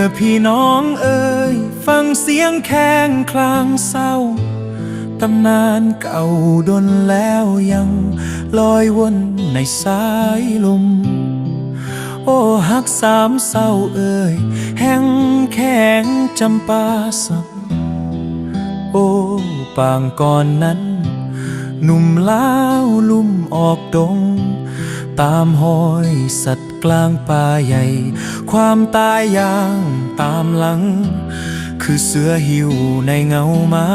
เด้อพี่น้องเอ่ยฟังเสียงแข้งคลางเศร้าตำนานเก่าดนแล้วยังลอยวนในสายลม โอ้ฮักสามเศร้าเอ่ยแห้งแข็งจำปาสักโอ้ปางก่อนนั้น หนุ่มล้าวลุ่มออกดง ตามหอยสัตว์กลางป่าใหญ่ ความตายย่างตามหลัง คือเสือหิวในเงาไม้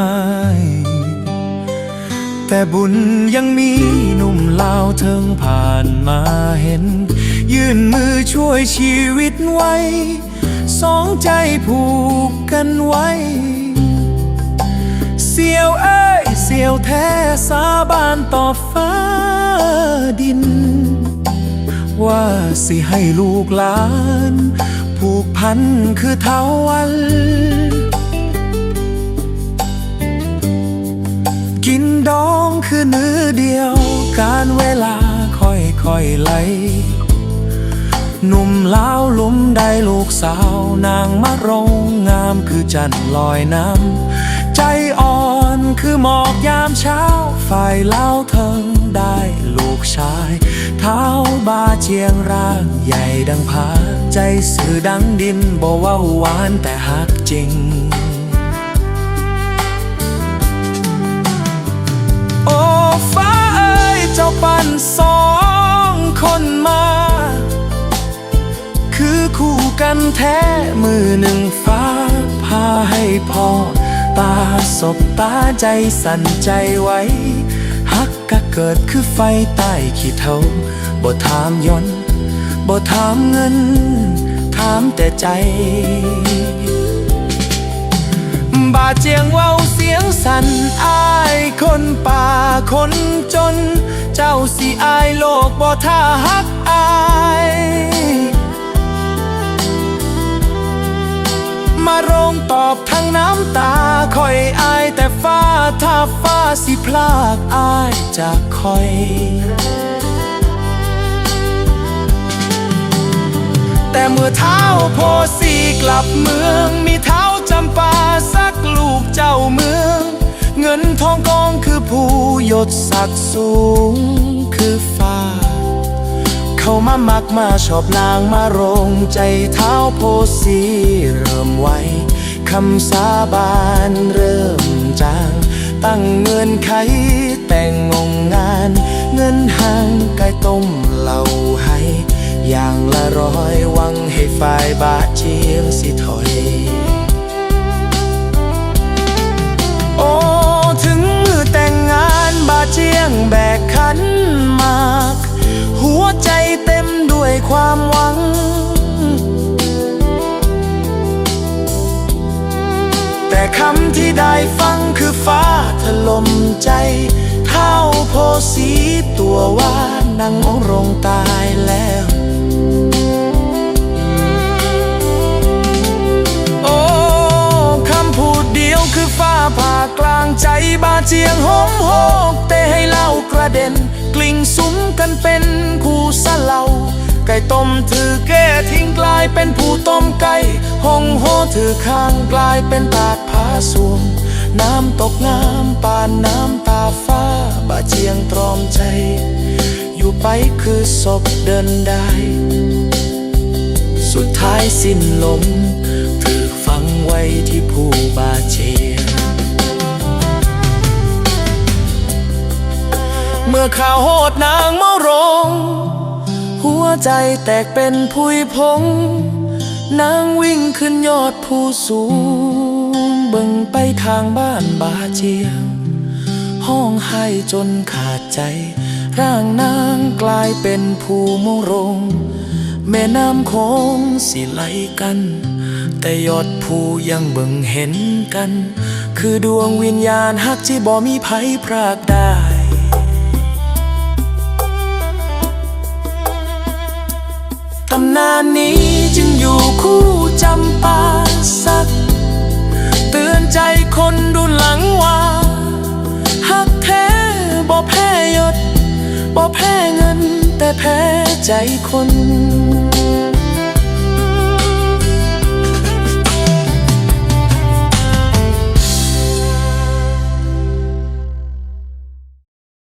แต่บุญยังมีหนุ่มลาวเทิงผ่านมาเห็น ยื่นมือช่วยชีวิตไว้ สองใจผูกกันไว้ เสียวเอ้ย เสียวแท้สาบานต่อฟ้า ว่าสิให้ลูกหลาน ผูกพันคือเทาวัน กินดองคือเนื้อเดียว การเวลาค่อยๆไหลหนุ่มลาวลุ่มได้ลูกสาวนางมะรงงามคือจันทร์ลอยน้ำ ใจอ่อนคือหมอกยามเช้า ฝ่ายเล่าวเทิงได้ลูกชาย เท้าบาเจียงรางใหญ่ดังผา ใจสื่อดังดินบ่เว่าหวานแต่หักจริง โอ้ฟ้าเอ้ยเจ้าปันสองคนมา คือคู่กันแท้มือหนึ่งฟ้าพาให้พอ ตาสบตาใจสั่นใจไว้ ฮักกะเกิดคือไฟใต้ขี้เทาบ่ถามยนต์บ่ถามเงิน ถามแต่ใจ บาดเจียงเว้าเสียงสั่นอายคนป่าคนจน เจ้าสิอายโลกบ่ท่าฮักอายมาโรงตอบทั้งน้ำตาคอย สิพลากอายจากคอย แต่เมื่อเท้าโพสีกลับเมือง มีเท้าจำปาสักลูกเจ้าเมือง เงินทองกองคือผู้ยศศักดิ์สูงคือฟ้า เขามามักมาชอบนางมารงใจเท้าโพสีเริ่มไวคำสาบานเริ่มจาง ตั้งเงินไขแต่งงงงาน เงินห่างไก่ต้มเหล่าให้ อย่างละร้อยวังให้ฝ่ายบาเจียงสิถอย โอ้ถึงมือแต่งงานบาเจียงแบกขันหมาก หัวใจเต็มด้วยความ มใจ เท่าโพสีตัวว่านางองรงตายแล้วโอ้คำพูดเดียวคือฟ้าผ่ากลางใจบาเจียงหอมโหกเตะให้เหล่ากระเด็น กลิ่งสุมกันเป็นคู่สะเหลาไก่ต้มถือแก้ทิ้งกลายเป็นผู้ต้มไก่หองโหถือข้างกลายเป็นตาดผาสวง น้ำตกน้ำปานน้ำตาฟ้าบาเจียงตรอมใจ อยู่ไปคือศพเดินได้ สุดท้ายสิ้นลมถูกฝังไว้ที่ผู้บาเจ็บเมื่อข่าวโหดนางเมารง หัวใจแตกเป็นผุยพง นางวิ่งขึ้นยอดผู้สูง บิ่งไปทางบ้านบาเจียง ห้องไห้จนขาดใจ ร่างนางกลายเป็นผู้มงรง แม่น้ำโคงสิไหลกัน แต่ยอดผู้ยังเบิ่งเห็นกัน คือดวงวิญญาณหักที่บ่มีไผพรากได้ตำนานนี้จึงอยู่คู่จำปาสัก คนรุ่นหลังว่าหักแท้บ่แพ้ยศบ่แพ้เงิน แต่แพ้ใจคน